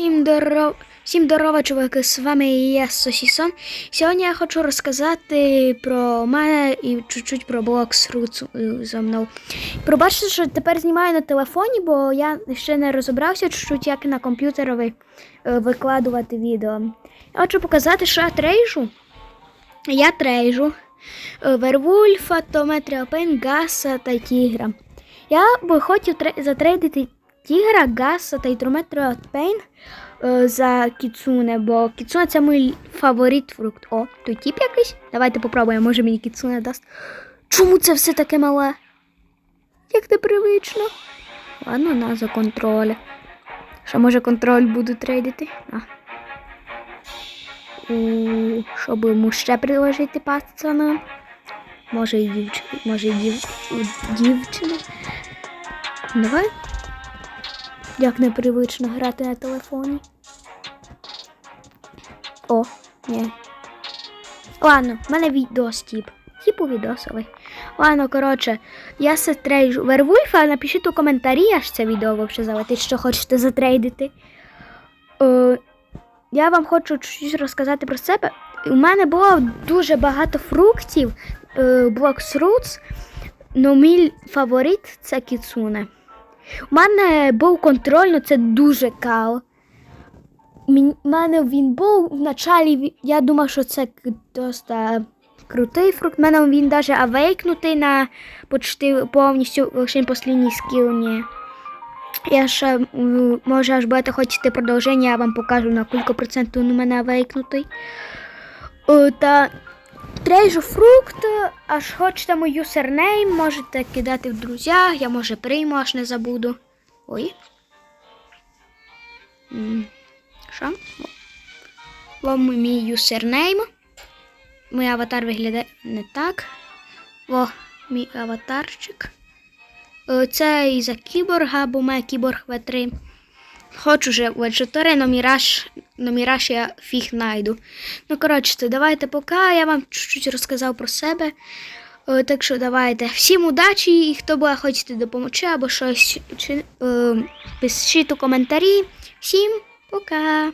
Всім здоров... Всім здорово, чуваки, з вами я Сосісон. Сьогодні я хочу розказати про мене і чуть-чуть про блог Сруц за мною. Пробачте, що тепер знімаю на телефоні, бо я ще не розібрався чуть-чуть, як на комп'ютерові е, викладувати відео. Я хочу показати, що я трейжу. Я трейжу е, Вервульфа, Тометріо Пейн, Гаса та Тігра. Я би хотів затрейдити Тігра, Гаса та Трометріо Пейн е, за Кіцуне, бо Кіцуне це мій фаворит фрукт. О, той тип якийсь. Давайте попробуємо, може мені Кіцуне дасть. Чому це все таке мале? Як непривично. Ладно, на за контроль. Що може контроль буду трейдити? А. У, щоб йому ще приложити пацана. Може і дівчина. Може і дів... дівчина. Давай. Як непривично грати на телефоні. О, ні. Ладно, в мене відос тип. Типу відосовий. Ладно, коротше, я се трейджу Вервульфа, напишіть у коментарі, аж це відео взагалі залетить, що хочете затрейдити. Е, я вам хочу чуть розказати про себе. У мене було дуже багато фруктів, е, Blocks Roots, но мій фаворит це Кіцуне. У мене був контроль, ну це дуже кал. У мене він був в началі, я думав, що це досить крутий фрукт. У мене він навіть авейкнутий на почти повністю лише послідній скіл. Ні. Я ще, може, аж будете хочете продовження, я вам покажу на кілька процентів у мене авейкнутий. Е, Та трейжу фрукт, аж хочете мою юсернейм, можете кидати в друзях, я може прийму, аж не забуду. Ой. Що? Вам мій юсернейм. Мій аватар виглядає не так. О, мій аватарчик. Е, Це і за кіборга, бо має кіборг В3. Хочу вже В4, но міраж, но міраж я фіг найду. Ну, коротше, давайте поки. Я вам чуть-чуть розказав про себе. О, Так що давайте. Всім удачі і хто буде хочете допомогти або щось, чи, о, пишіть у коментарі. Всім пока!